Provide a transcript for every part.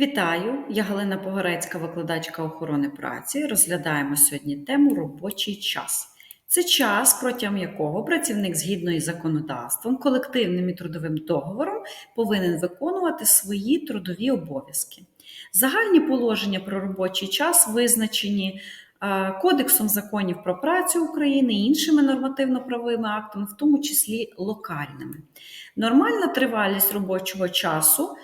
Вітаю! Я Галина Погорецька, викладачка охорони праці. Розглядаємо сьогодні тему робочий час. Це час, протягом якого працівник згідно із законодавством, колективним і трудовим договором повинен виконувати свої трудові обов'язки. Загальні положення про робочий час визначені е, Кодексом законів про працю України і іншими нормативно-правовими актами, в тому числі локальними. Нормальна тривалість робочого часу.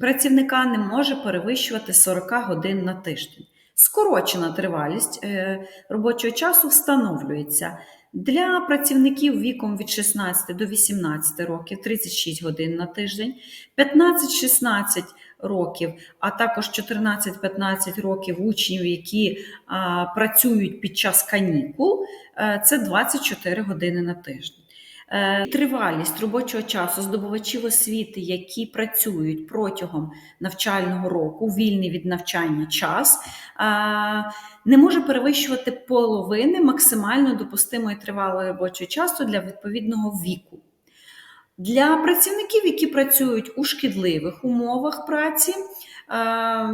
Працівника не може перевищувати 40 годин на тиждень. Скорочена тривалість е, робочого часу встановлюється для працівників віком від 16 до 18 років 36 годин на тиждень, 15-16 років, а також 14-15 років учнів, які а, працюють під час канікул, е, це 24 години на тиждень. Е, Тривалість робочого часу здобувачів освіти, які працюють протягом навчального року, вільний від навчання час, е, не може перевищувати половини максимально допустимої тривалої робочого часу для відповідного віку. Для працівників, які працюють у шкідливих умовах праці, е,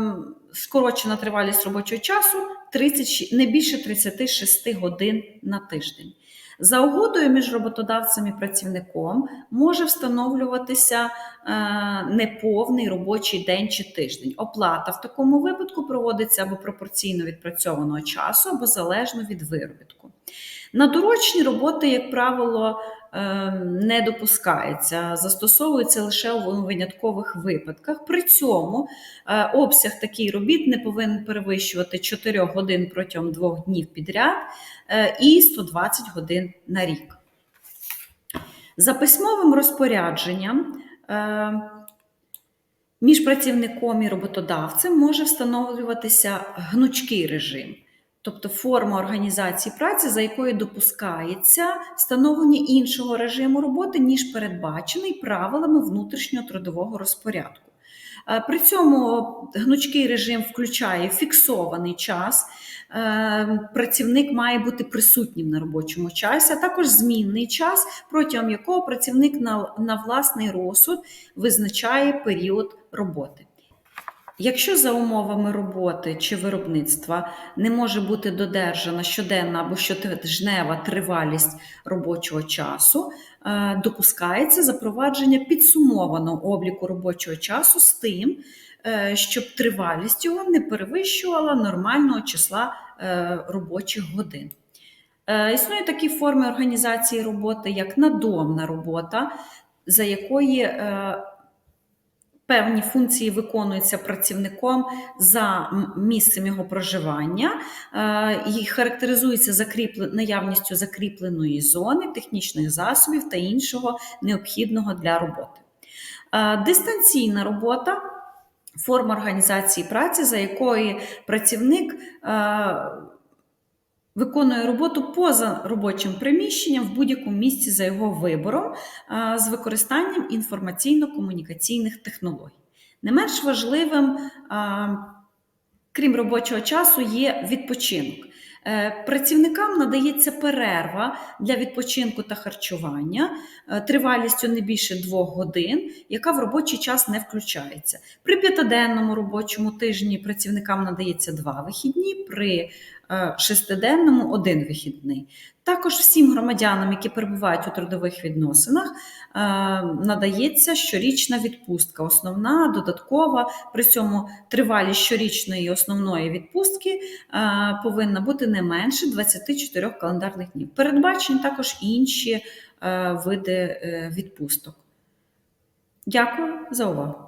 скорочена тривалість робочого часу 30, не більше 36 годин на тиждень. За угодою між роботодавцем і працівником може встановлюватися е, неповний робочий день чи тиждень. Оплата в такому випадку проводиться або пропорційно відпрацьованого часу, або залежно від виробітку. На доручні роботи, як правило, не допускається, застосовується лише у виняткових випадках. При цьому е, обсяг таких робіт не повинен перевищувати 4 годин протягом 2 днів підряд е, і 120 годин на рік. За письмовим розпорядженням між працівником і роботодавцем може встановлюватися гнучкий режим тобто форма організації праці, за якою допускається встановлення іншого режиму роботи, ніж передбачений правилами внутрішнього трудового розпорядку. Е, при цьому гнучкий режим включає фіксований час, е, працівник має бути присутнім на робочому часі, а також змінний час, протягом якого працівник на, на власний розсуд визначає період роботи. Якщо за умовами роботи чи виробництва не може бути додержана щоденна або щотижнева тривалість робочого часу, е, допускається запровадження підсумованого обліку робочого часу з тим, е, щоб тривалість його не перевищувала нормального числа е, робочих годин. Існують такі форми організації роботи, як надомна робота, за якої Певні функції виконуються працівником за місцем його проживання е, і характеризується закріплен... наявністю закріпленої зони, технічних засобів та іншого необхідного для роботи. Е, дистанційна робота форма організації праці, за якою працівник е, Виконує роботу поза робочим приміщенням в будь-якому місці за його вибором з використанням інформаційно-комунікаційних технологій. Не менш важливим, крім робочого часу, є відпочинок. Е, працівникам надається перерва для відпочинку та харчування е, тривалістю не більше двох годин, яка в робочий час не включається. При п'ятиденному робочому тижні працівникам надається два вихідні, при шестиденному один вихідний. Також всім громадянам, які перебувають у трудових відносинах, е, надається щорічна відпустка, основна, додаткова. При цьому тривалість щорічної основної відпустки е, повинна бути не менше 24 календарних днів. Передбачені також інші види відпусток. Дякую за увагу.